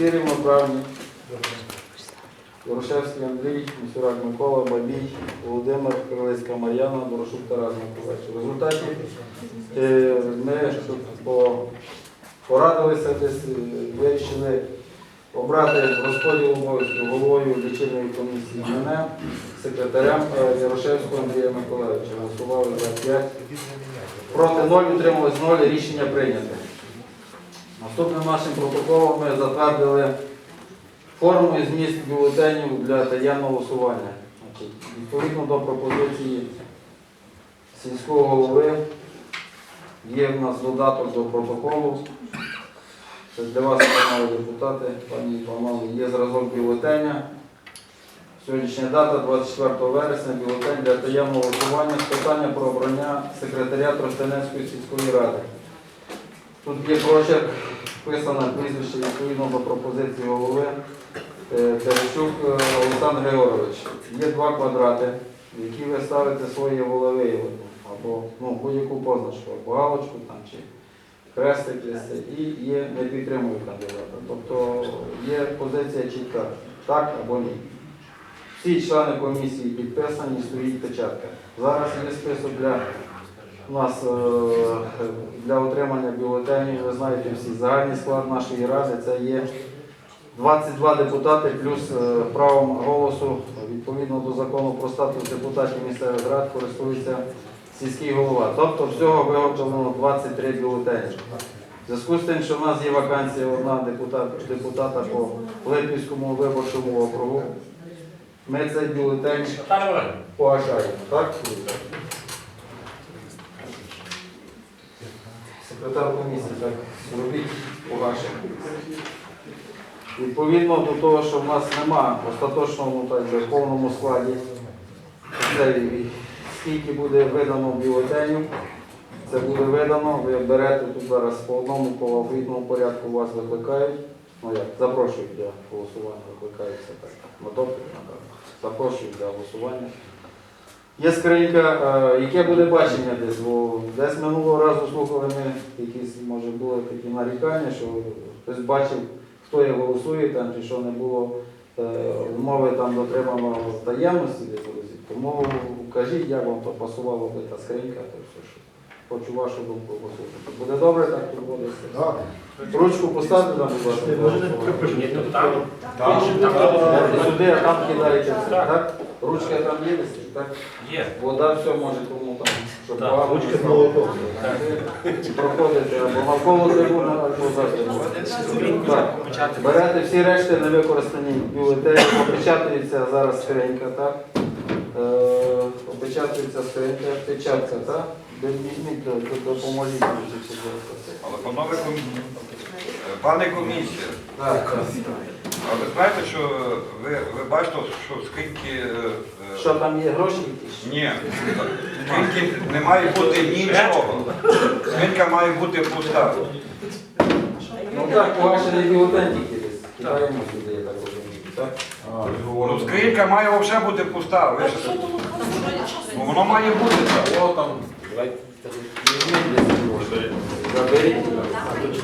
Сірий Правні, Дорошевський Андрій, Місюрак Микола, Бабій, Володимир, Крилицька Мар'яна, Дорошук Тарас Миколаївич. В результаті е, ми по- порадилися десь, е, вирішили обрати розподіл обов'язків головою лічильної комісії мене, секретарем е, Ярошевського Андрія Миколаївича. Голосували за 5. Проти 0, утрималось 0, рішення прийнято. Наступним нашим протоколом ми затвердили форму і зміст бюлетенів для таємного голосування. Відповідно до пропозиції сільського голови є в нас додаток до протоколу. Це для вас, панове депутати, пані і панове, є зразок бюлетеня. Сьогоднішня дата 24 вересня, бюлетень для таємного голосування з питання про обрання секретаря Тростянецької сільської ради. Тут є прочерк, вписано прізвище відповідно до пропозиції голови Е, Терещук е, Олександр Григорович. Є два квадрати, в які ви ставите свої голови або ну, будь-яку позначку, або галочку там, чи хрестик і є не підтримую кандидата. Тобто є позиція чітка, так або ні. Всі члени комісії підписані, стоїть печатка. Зараз є список для у нас е, для отримання бюлетенів, ви знаєте всі, загальний склад нашої ради це є 22 депутати плюс е, правом голосу відповідно до закону про статус депутатів місцевих рад користується сільський голова. Тобто всього виготовлено 23 бюлетені. В зв'язку з тим, що в нас є вакансія одна депутата, депутата по Липівському виборчому округу, ми цей бюлетень погашаємо. Так? Секретар комісії, так, зробіть погашення. Відповідно до того, що в нас нема остаточного ну, так, в повному складі, це скільки буде видано бюлетенів, це буде видано, ви берете тут зараз по одному, по алфавітному порядку вас викликають. Ну як, запрошують для голосування, викликаються так. Допит. Запрошують для голосування. Є скринька, е, яке буде бачення десь, бо десь минулого разу слухали ми якісь, може, були такі нарікання, що хтось бачив, хто я голосує там, чи що не було е, умови там дотримано таємності. Тому кажіть, як вам то пасувала би та скринька, то все, що хочу вашу думку послухати. Буде добре так турбуватися? Ручку поставте там, будь ласка. Е, Сюди, а там кидаєте все, так? Ручка там є так? Є. Вода все може кому там, щоб Так, ручка молотом. Проходите або навколо трибуни, або за трибуну. Так. Берете всі решти невикористані бюлетені, опечатується зараз скринька, так? Е, опечатується скринька, печатка, так? Візьміть, до- до- допоможіть. Але панове комісія, пане комісія, Так, а ви знаєте, що ви, ви бачите, що скільки е, е, що там є гроші якісь? ні, скільки не має бути нічого. Скільки має бути пуста. Ну так, погашений бюлетень тільки десь. Кидаємо сюди, я так розумію, так? Ну, скринька має взагалі бути пуста. Ви ж... Ну, воно має бути так. О, там, візьміть десь гроші. Заберіть.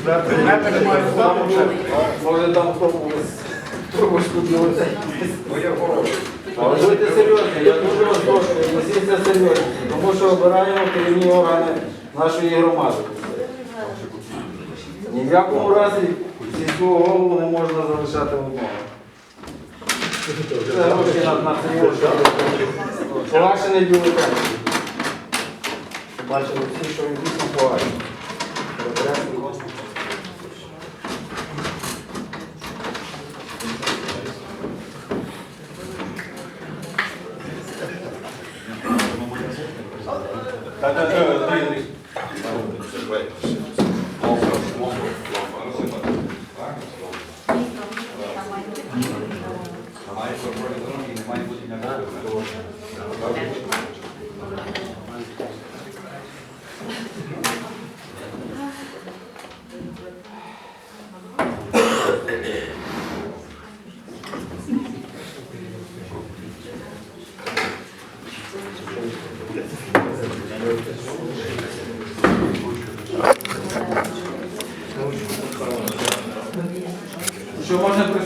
Предмети не мають бути взагалі. Може там в трубочку бюлетень. Ну, є хороше. Але будьте серйозні, я дуже вас прошу, носіться серйозні, тому що обираємо керівні органи нашої громади. Ні в якому разі сільського голову не можна залишати одного. Це Погашений бюлетень. Бачили всі, що він дійсно погашений. Приберемо. Має контроль дороги не має бути ніякого. Що можна присутні.